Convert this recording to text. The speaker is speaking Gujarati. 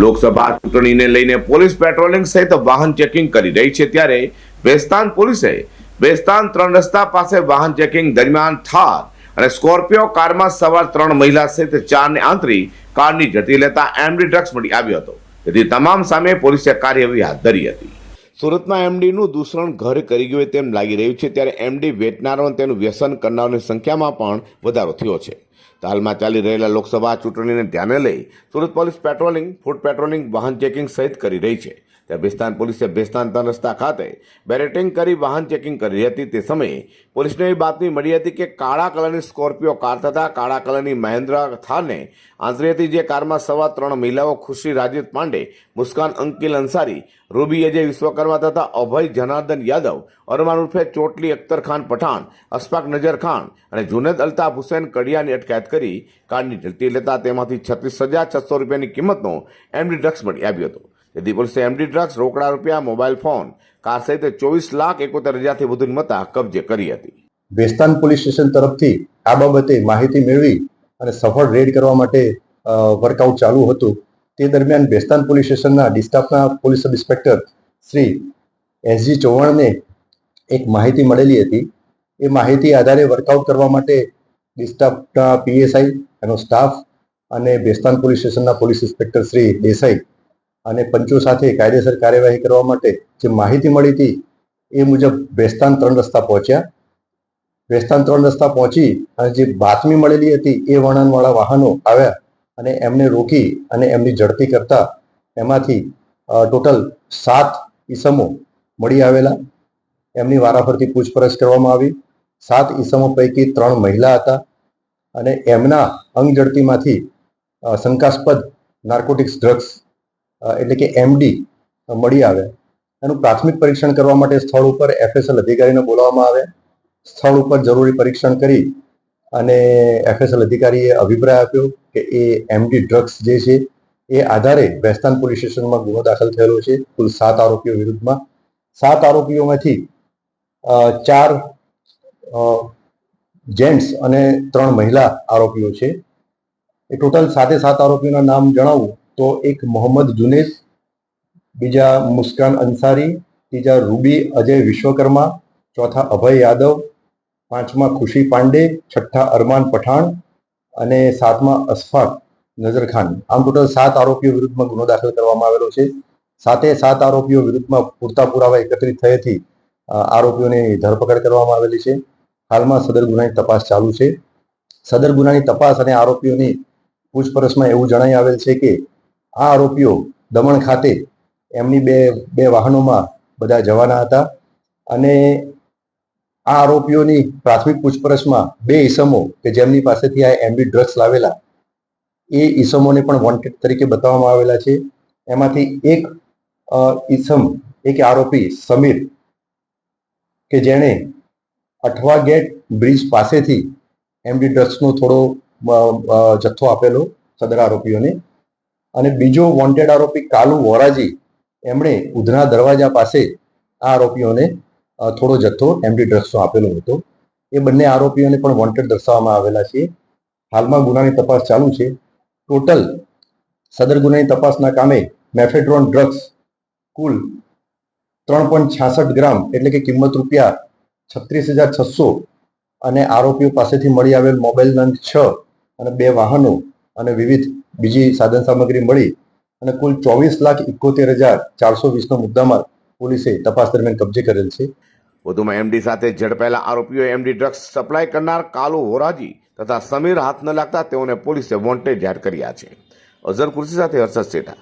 લોકસભા ચૂંટણીને લઈને પોલીસ પેટ્રોલિંગ સહિત વાહન ચેકિંગ કરી રહી છે ત્યારે વેસ્તાન પોલીસે બેસ્તાન ત્રણ રસ્તા પાસે વાહન ચેકિંગ દરમિયાન થાર અને સ્કોર્પિયો કારમાં સવાર ત્રણ મહિલા સહિત ચારને આંતરી કારની જતી લેતા એમડી ડ્રગ્સ મળી આવ્યો હતો. તેથી તમામ સામે પોલીસે કાર્યવાહી હાથ ધરી હતી. સુરતમાં એમડીનું દૂષણ ઘર કરી ગયું તેમ લાગી રહ્યું છે, ત્યારે એમડી વેચનારો તેનું વ્યસન કરનારની સંખ્યામાં પણ વધારો થયો છે. હાલમાં ચાલી રહેલા લોકસભા ચૂંટણીને ધ્યાને લઈ Surat police patrolling, foot patrolling, વાહન ચેકિંગ સહિત કરી રહી છે. ત્યારે બેસ્તાન પોલીસે બેસ્તાન ત્રણ રસ્તા ખાતે બેરેટિંગ કરી વાહન ચેકિંગ કરી હતી. તે સમયે પોલીસને એવી બાતમી મળી હતી કે કાળા કલરની સ્કોર્પિયો કાર તથા કાળા કલરની મહેન્દ્રા થારને આંતરી હતી જે કારમાં સવા ત્રણ મહિલાઓ ખુશી રાજીત પાંડે, મુસ્કાન અંકિલ અંસારી, રૂબી અજય વિશ્વકર્મા તથા અભય જનાર્દન યાદવ, અરમાન ઉર્ફે ચોટલી અખ્તર ખાન પઠાણ, અશફાક નજર ખાન અને જુનેદ અલ્તાફ હુસેન કડિયાની અટકાયત કરી કારની ઝડપી લેતા તેમાંથી છત્રીસ હજાર છસો રૂપિયાની કિંમતનો એમડી ડ્રગ્સ મળી આવ્યો હતો. તેથી પોલીસે એમડી ડ્રગ્સ, રોકડા રૂપિયા, મોબાઈલ ફોન, કાર સહિત ચોવીસ લાખ એકોતેર હજારથી વધુ મતા કબજે કરી હતી. વેસ્તાન પોલીસ સ્ટેશન તરફથી આ બાબતે માહિતી મેળવી અને સફળ રેડ કરવા માટે વર્કઆઉટ ચાલુ હતું. તે દરમિયાન બેસ્તાન પોલીસ સ્ટેશનના ડિસ્ટાફના police sub inspector Shri S G ચૌહાણને એક માહિતી મળેલી હતી. એ માહિતી આધારે વર્કઆઉટ કરવા માટે ડિસ્ટાફના પીએસઆઈ, એનો સ્ટાફ અને બેસ્તાન પોલીસ સ્ટેશનના પોલીસ ઇન્સ્પેક્ટર શ્રી દેસાઈ અને પંચો સાથે કાયદેસર કાર્યવાહી કરવા માટે જે માહિતી મળી હતી, એ મુજબ બેસ્તાન ત્રણ રસ્તા પહોંચ્યા. વેસ્તાન ત્રણ રસ્તા પહોંચી અને જે બાતમી મળેલી હતી, એ વર્ણનવાળા વાહનો આવ્યા અને એમને રોકી અને એમની ઝડપી કરતા એમાંથી ટોટલ સાત ઈસમો મળી આવેલા. એમની વારાફરતી પૂછપરછ કરવામાં આવી. સાત ઈસમો પૈકી ત્રણ મહિલા હતા અને એમના અંગ ઝડપીમાંથી શંકાસ્પદ નાર્કોટિક્સ ડ્રગ્સ એટલે કે એમડી મળી આવે. એનું પ્રાથમિક પરીક્ષણ કરવા માટે સ્થળ ઉપર એફએસએલ અધિકારીને બોલાવવામાં આવે. સ્થળ ઉપર જરૂરી પરીક્ષણ કરી અને એફએસએલ અધિકારીએ અભિપ્રાય આપ્યો કે એ એમડી ડ્રગ્સ જે છે, એ આધારે વેસ્તાન પોલીસ સ્ટેશનમાં ગુનો દાખલ થયેલો છે. કુલ સાત આરોપીઓ વિરુદ્ધમાં. સાત આરોપીઓમાંથી ચાર જેન્ટ્સ અને ત્રણ મહિલા આરોપીઓ છે. એ ટોટલ સાતે સાત આરોપીઓના નામ જણાવું. તો એક મોહમ્મદ જુનેદ, બીજા મુસ્કાન અંસારી, ત્રીજા રૂબી અજય વિશ્વકર્મા, ચોથા અભય યાદવ, પાંચમા ખુશી પાંડે, છઠ્ઠા અરમાન પઠાણ અને સાતમા અશફાક નજર ખાન આમ ટોટલ સાત આરોપીઓ વિરુદ્ધમાં ગુનો દાખલ કરવામાં આવેલો છે. સાતે સાત આરોપીઓ વિરુદ્ધમાં પૂરતા પુરાવા એકત્રિત થયેથી આરોપીઓની ધરપકડ કરવામાં આવેલી છે. હાલમાં સદર ગુનાની તપાસ ચાલુ છે. સદર ગુનાની તપાસ અને આરોપીઓની પૂછપરછમાં એવું જણાઈ આવેલ છે કે આ આરોપીઓ દમણ ખાતે એમની બે બે વાહનોમાં બધા જવાના હતા અને આ આરોપીઓની પ્રાથમિક પૂછપરછમાં બે ઈસમો કે જેમની પાસેથી આ એમડી ડ્રગ્સ લાવેલા, એ ઈસમોને પણ વોન્ટેડ તરીકે બતાવવામાં આવેલા છે. એમાંથી એક ઈસમ, એક આરોપી સમીર કે જેણે અઠવા ગેટ બ્રિજ પાસેથી એમડી ડ્રગ્સનો થોડો જથ્થો આપેલો સદર આરોપીઓને. અને બીજો વોન્ટેડ આરોપી કાલુ વોરાજી, એમણે ઉધના દરવાજા પાસે આ આરોપીઓને થોડો જથ્થો એમડી ડ્રગ્સનો આપેલો હતો. એ બંને આરોપીઓને પણ વોન્ટેડ દર્શાવવામાં આવેલા છે. હાલમાં ગુનાની તપાસ ચાલુ છે. ટોટલ સદર ગુનાની તપાસના કામે મેફેડ્રોન ડ્રગ્સ કુલ ત્રણ પોઈન્ટ છાસઠ ગ્રામ, એટલે કે કિંમત રૂપિયા છત્રીસ હજાર છસો, અને આરોપીઓ પાસેથી મળી આવેલ મોબાઈલ નંગ છ અને બે વાહનો અને વિવિધ બીજી સાધન સામગ્રી મળી અને કુલ ચોવીસ લાખ એકોતેર હજાર ચારસો વીસનો મુદ્દામાલ પોલીસે તપાસ દરમિયાન કબજે કરેલ છે. વધુમાં એમડી સાથે ઝડપાયેલા આરોપીઓ એમડી ડ્રગ્સ સપ્લાય કરનાર કાલુ હોરાજી તથા સમીર હાથ ન લાગતા તેઓને પોલીસે વોન્ટેડ જાહેર કર્યા છે. અઝર કુર્સી સાથે હર્ષદ સેઠા